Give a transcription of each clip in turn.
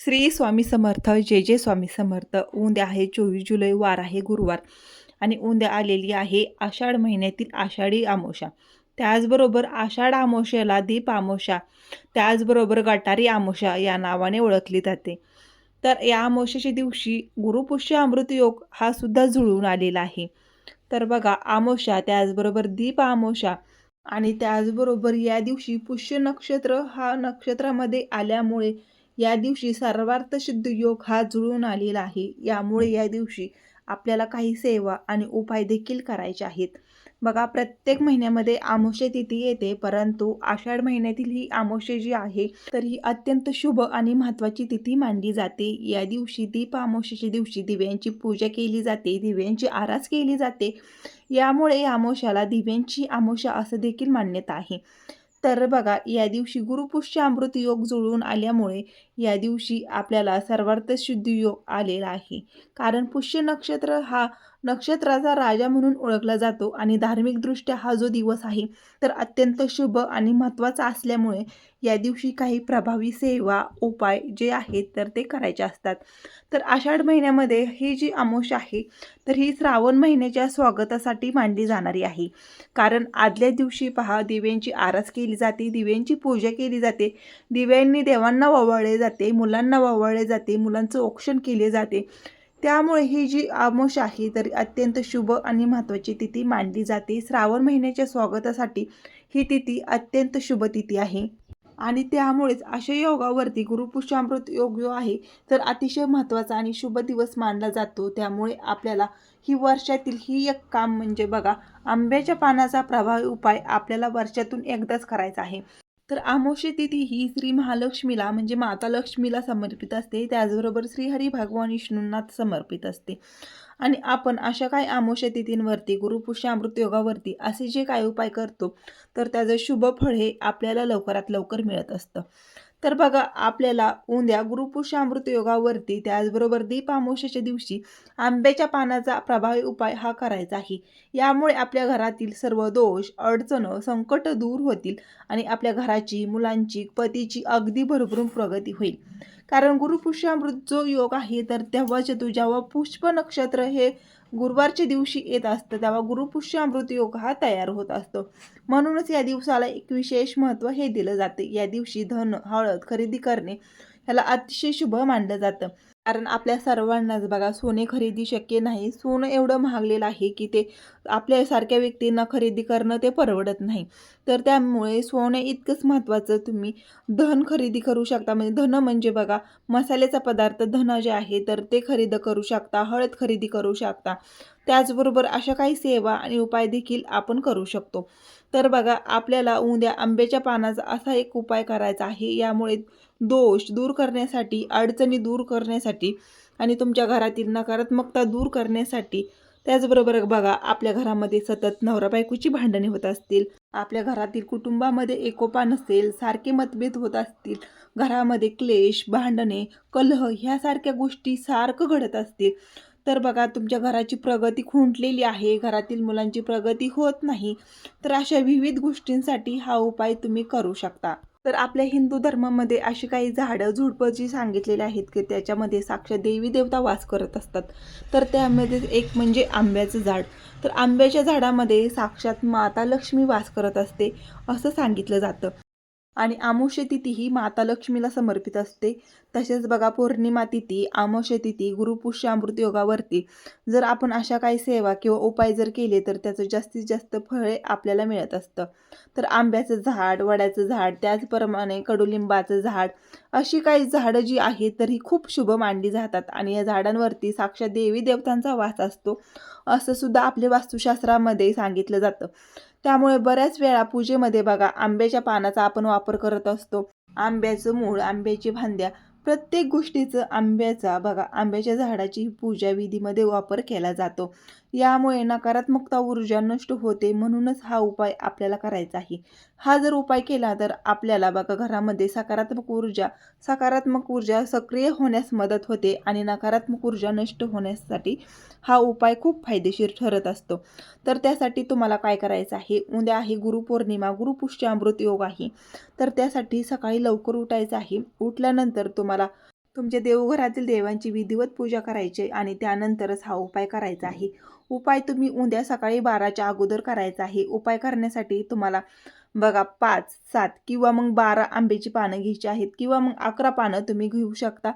श्री स्वामी समर्थ जे जे स्वामी समर्थ. उद्या आहे चोवीस जुलै वार आहे गुरुवार. आणि उद्या आलेली आहे आषाढ महिन्यातील आषाढी आमोशा त्याचबरोबर आषाढ आमोशाला दीप आमोशा त्याचबरोबर गटारी आमोशा या नावाने ओळखली जाते. तर या आमोशाच्या दिवशी गुरुपुष्य अमृत योग हा सुद्धा जुळून आलेला आहे. तर बघा आमोशा त्याचबरोबर दीप आमोशा आणि त्याचबरोबर या दिवशी पुष्य नक्षत्र हा नक्षत्रामध्ये आल्यामुळे या दिवशी सर्वार्थ सिद्ध योग हा जुळून आलेला आहे. यामुळे या दिवशी आपल्याला काही सेवा आणि उपाय देखील करायचे आहेत. बघा प्रत्येक महिन्यामध्ये आमोशे तिथी येते परंतु आषाढ महिन्यातील ही आमोशे जी आहे तर ही अत्यंत शुभ आणि महत्त्वाची तिथी मानली जाते. या दिवशी दीप आमोशेच्या दिवशी दिव्यांची पूजा केली जाते दिव्यांची आरास केली जाते. यामुळे आमोशाला दिव्यांची आमोशा असं देखील मान्यता आहे. तर बघा या दिवशी गुरुपुष्य अमृत योग जुळून आल्यामुळे या दिवशी आपल्याला सर्वार्थ शुद्धी योग आलेला आहे. कारण पुष्य नक्षत्र हा नक्षत्राचा राजा म्हणून ओळखला जातो आणि धार्मिकदृष्ट्या हा जो दिवस आहे तर अत्यंत शुभ आणि महत्त्वाचा असल्यामुळे या दिवशी काही प्रभावी सेवा उपाय जे आहेत तर ते करायचे असतात. तर आषाढ महिन्यामध्ये ही जी आमोश आहे तर ही श्रावण महिन्याच्या स्वागतासाठी मांडली जाणारी आहे. कारण आदल्या दिवशी पहा दिव्यांची आरास केली जाते दिव्यांची पूजा केली जाते. दिव्यांनी देवांना वावळले जाते मुलांना वावळले जाते मुलांचं औक्षण केले जाते. त्यामुळे ही जी आमोश आहे तर अत्यंत शुभ आणि महत्त्वाची तिथी मानली जाते. श्रावण महिन्याच्या स्वागतासाठी ही तिथी अत्यंत शुभ तिथी आहे. आणि त्यामुळेच अशा योगावरती गुरुपुष्यामृत योग जो आहे तर अतिशय महत्त्वाचा आणि शुभ दिवस मानला जातो. त्यामुळे आपल्याला ही वर्षातील ही एक काम म्हणजे बघा आंब्याच्या पानाचा प्रभावी उपाय आपल्याला वर्षातून एकदाच करायचा आहे. तर आमोशी तिथी ही श्री महालक्ष्मीला म्हणजे माता लक्ष्मीला समर्पित असते. त्याचबरोबर श्रीहरी भगवान विष्णूंना समर्पित असते. आणि आपण अशा काही आमोष तिथींवरती गुरुपुष्य अमृतयोगावरती असे जे काही उपाय करतो तर त्याचं शुभ फळ हे आपल्याला लवकरात लवकर मिळत असतं. तर बघा आपल्याला उद्या गुरुपुष्य अमृतयोगावरती त्याचबरोबर दीप आमोशाच्या दिवशी आंब्याच्या पानाचा प्रभावी उपाय हा करायचा आहे. यामुळे आपल्या घरातील सर्व दोष अडचणं संकट दूर होतील आणि आपल्या घराची मुलांची पतीची अगदी भरभरून प्रगती होईल. कारण गुरुपुष्यामृत जो योग आहे तर तेव्हा तू जेव्हा पुष्प नक्षत्र हे गुरुवारच्या दिवशी येत असतं तेव्हा गुरुपुष्यामृत योग हा तयार होत असतो. म्हणूनच या दिवसाला एक विशेष महत्त्व हे दिलं जाते. या दिवशी धन हळद खरेदी करणे ह्याला अतिशय शुभ मानलं जातं. कारण आपल्या सर्वांनाच बघा सोने खरेदी शक्य नाही. सोनं एवढं महागलेलं आहे की ते आपल्यासारख्या व्यक्तींना खरेदी करणं ते परवडत नाही. तर त्यामुळे सोनं इतकंच महत्त्वाचं तुम्ही धन खरेदी करू शकता. म्हणजे धन म्हणजे बघा मसाल्याचा पदार्थ धन जे आहे तर ते खरेदी करू शकता हळद खरेदी करू शकता. त्याचबरोबर अशा काही सेवा आणि उपाय देखील आपण करू शकतो. तर बघा आपल्याला उद्या आंब्याच्या पानाचा असा एक उपाय करायचा आहे. यामुळे दोष दूर करण्यासाठी अडचणी दूर करण्यासाठी आणि तुमच्या घरातील नकारात्मकता दूर करण्यासाठी त्याचबरोबर बघा आपल्या घरामध्ये सतत नवरा बायकोची भांडणे होत असतील आपल्या घरातील कुटुंबामध्ये एकोपा नसेल सारखे मतभेद होत असतील घरामध्ये क्लेश भांडणे कलह ह्यासारख्या गोष्टी सारखं घडत असतील तर बघा तुमच्या घराची प्रगती खुंटलेली आहे घरातील मुलांची प्रगती होत नाही तर अशा विविध गोष्टींसाठी हा उपाय तुम्ही करू शकता. तर आपल्या हिंदू धर्मामध्ये अशी काही झाडं झुडपं जी सांगितलेली आहेत की त्याच्यामध्ये साक्षात देवी देवता वास करत असतात. तर त्यामध्ये एक म्हणजे आंब्याचं झाड. तर आंब्याच्या झाडामध्ये साक्षात माता लक्ष्मी वास करत असते असं सांगितलं जातं. आणि आमोशे तिथी ही माता लक्ष्मीला समर्पित असते. तसेच बघा पौर्णिमा तिथी आमोशे तिथी गुरुपुष्य अमृत योगावरती. जर आपण अशा काही सेवा किंवा उपाय जर केले तर त्याचं जास्तीत जास्त फळे आपल्याला मिळत असतं. तर आंब्याचं झाड वड्याचं झाड त्याचप्रमाणे कडुलिंबाचं झाड अशी काही झाडं जी आहेत तर ही खूप शुभ मांडली जातात. आणि या झाडांवरती साक्षात देवी देवतांचा वास असतो. असं सुद्धा आपल्या वास्तुशास्त्रामध्ये सांगितलं जातं. त्यामुळे बऱ्याच वेळा पूजेमध्ये बघा आंब्याच्या पानाचा आपण वापर करत असतो. आंब्याचं मूळ आंब्याची भांद्या प्रत्येक गोष्टीचं आंब्याचा बघा आंब्याच्या झाडाची पूजा विधीमध्ये वापर केला जातो. यामुळे नकारात्मकता ऊर्जा नष्ट होते म्हणूनच हा उपाय आपल्याला करायचा आहे. हा जर उपाय केला तर आपल्याला बघा घरामध्ये सकारात्मक ऊर्जा सकारात्मक ऊर्जा सक्रिय होण्यास मदत होते आणि नकारात्मक ऊर्जा नष्ट होण्यासाठी हा उपाय खूप फायदेशीर ठरत असतो. तर त्यासाठी तुम्हाला काय करायचं आहे? उद्या आहे गुरुपौर्णिमा गुरुपुष्य अमृत योग आहे. तर त्यासाठी सकाळी लवकर उठायचं आहे. उठल्यानंतर तुम्हाला तुमच्या देवघरातील देवांची विधिवत पूजा करायची आणि त्यानंतरच हा उपाय करायचा आहे. उपाय तुम्ही उद्या सकाळी बाराच्या अगोदर करायचा आहे. उपाय करण्यासाठी तुम्हाला बघा पाच सात किंवा मग बारा आंब्याची पानं घ्यायची आहेत किंवा मग अकरा पानं तुम्ही घेऊ शकता.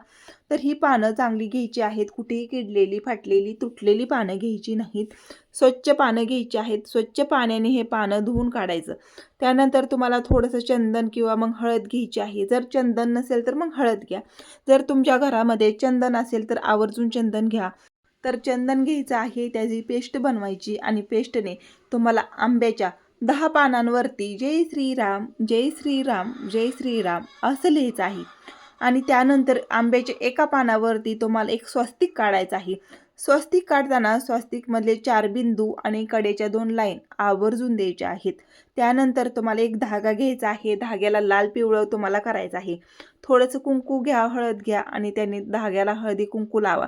तर ही पानं चांगली घ्यायची आहेत. कुठेही किडलेली फाटलेली तुटलेली पानं घ्यायची नाहीत. स्वच्छ पानं घ्यायची आहेत. स्वच्छ पाण्याने हे पानं धुवून काढायचं. त्यानंतर तुम्हाला थोडंसं चंदन किंवा मग हळद घ्यायची आहे. जर चंदन नसेल तर मग हळद घ्या. जर तुमच्या घरामध्ये चंदन असेल तर आवर्जून चंदन घ्या. तर चंदन घ्यायचं आहे. त्याची पेस्ट बनवायची आणि पेस्टने तुम्हाला आंब्याच्या दहा पानांवरती जय श्रीराम जय श्रीराम जय श्रीराम असं लिहायचं आहे. आणि त्यानंतर आंब्याच्या एका पानावरती तुम्हाला एक स्वस्तिक काढायचं आहे. स्वस्तिक काढताना स्वस्तिकमधले चार बिंदू आणि कडेच्या दोन लाईन आवर्जून द्यायच्या आहेत. त्यानंतर तुम्हाला एक धागा घ्यायचा आहे. धाग्याला लाल पिवळं तुम्हाला करायचं आहे. थोडंसं कुंकू घ्या हळद घ्या आणि त्याने धाग्याला हळदी कुंकू लावा.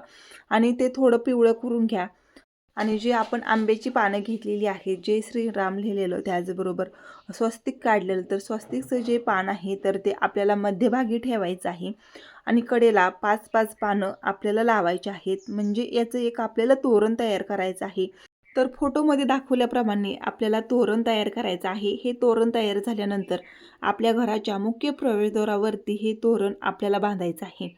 आणि ते थोडं पिवळं करून घ्या. आणि जे आपण आंब्याची पानं घेतलेली आहेत जे श्रीराम लिहिलेलं त्याचबरोबर स्वस्तिक काढलेलं तर स्वस्तिकचं जे पान आहे तर ते आपल्याला मध्यभागी ठेवायचं आहे. आणि कडेला पाच पाच पानं आपल्याला लावायची आहेत. म्हणजे याचं एक आपल्याला तोरण तयार करायचं आहे. तर फोटोमध्ये दाखवल्याप्रमाणे आपल्याला तोरण तयार करायचं आहे. हे तोरण तयार झाल्यानंतर आपल्या घराच्या मुख्य प्रवेशद्वारावरती हे तोरण आपल्याला बांधायचं आहे.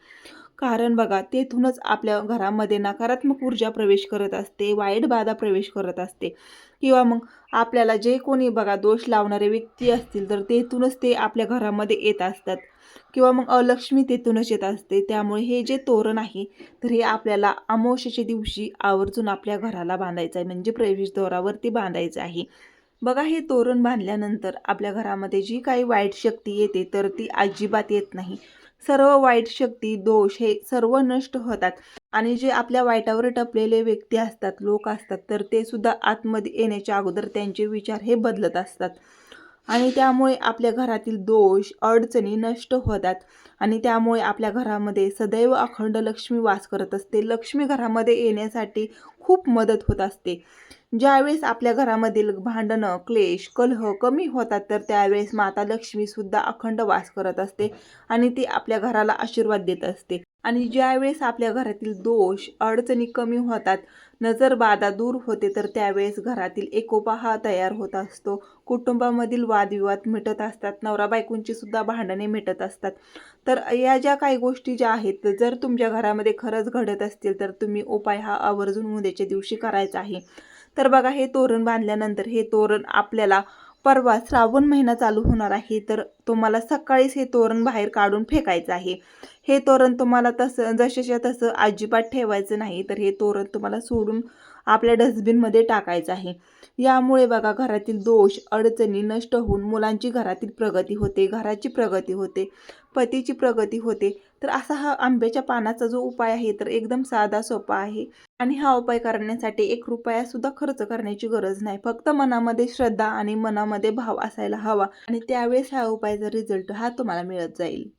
कारण बघा तेथूनच आपल्या घरामध्ये नकारात्मक ऊर्जा प्रवेश करत असते वाईट बाधा प्रवेश करत असते. किंवा मग आपल्याला जे कोणी बघा दोष लावणारे व्यक्ती असतील तर तेथूनच ते आपल्या घरामध्ये येत असतात. किंवा मग अलक्ष्मी तेथूनच येत असते. त्यामुळे हे जे तोरण आहे तर हे आपल्याला अमावस्येच्या दिवशी आवर्जून आपल्या घराला बांधायचं आहे म्हणजे प्रवेशद्वारावरती बांधायचं आहे. बघा हे तोरण बांधल्यानंतर आपल्या घरामध्ये जी काही वाईट शक्ती येते तर ती अजिबात येत नाही. सर्व वाईट शक्ती दोष हे सर्व नष्ट होतात. आणि जे आपल्या वाईटावर टपलेले व्यक्ती असतात लोक असतात तर ते सुद्धा आतमध्ये येण्याच्या अगोदर त्यांचे विचार हे बदलत असतात. आणि त्यामुळे आपल्या घरातील दोष अडचणी नष्ट होतात. आणि त्यामुळे आपल्या घरामध्ये सदैव अखंड लक्ष्मी वास करत असते. लक्ष्मी घरामध्ये येण्यासाठी खूप मदत होत असते. ज्यावेळेस आपल्या घरामधील भांडणं क्लेश कलह कमी होतात तर त्यावेळेस माता लक्ष्मीसुद्धा अखंड वास करत असते आणि ती आपल्या घराला आशीर्वाद देत असते. आणि ज्यावेळेस आपल्या घरातील दोष अडचणी कमी होतात नजरबाधा दूर होते तर त्यावेळेस घरातील एकोपा हा तयार होत असतो. कुटुंबामधील वादविवाद मिटत असतात नवरा बायकोंची सुद्धा भांडणे मिटत असतात. तर या ज्या काही गोष्टी ज्या आहेत जर तुमच्या घरामध्ये खरंच घडत असतील तर तुम्ही उपाय हा आवर्जून उद्याच्या दिवशी करायचा आहे. तर बघा हे तोरण बांधल्यानंतर हे तोरण आपल्याला परवा श्रावण महिना चालू होणार आहे तर तुम्हाला सकाळीच हे तोरण बाहेर काढून फेकायचं आहे. हे तोरण तुम्हाला तसं जसेच्या तसं अजिबात ठेवायचं नाही तर हे तोरण तुम्हाला सोडून आपल्या डस्टबिनमध्ये टाकायचं आहे. यामुळे बघा घरातील दोष अडचणी नष्ट होऊन मुलांची घरातील प्रगती होते घराची प्रगती होते. पतीची प्रगती होते. तर असा हा आंब्याच्या पानाचा जो उपाय आहे तर एकदम साधा सोपा आहे. आणि हा उपाय करण्यासाठी एक रुपयासुद्धा खर्च करण्याची गरज नाही. फक्त मनामध्ये श्रद्धा आणि मनामध्ये भाव असायला हवा. आणि त्यावेळेस हा उपायाचा रिझल्ट हा तुम्हाला मिळत जाईल.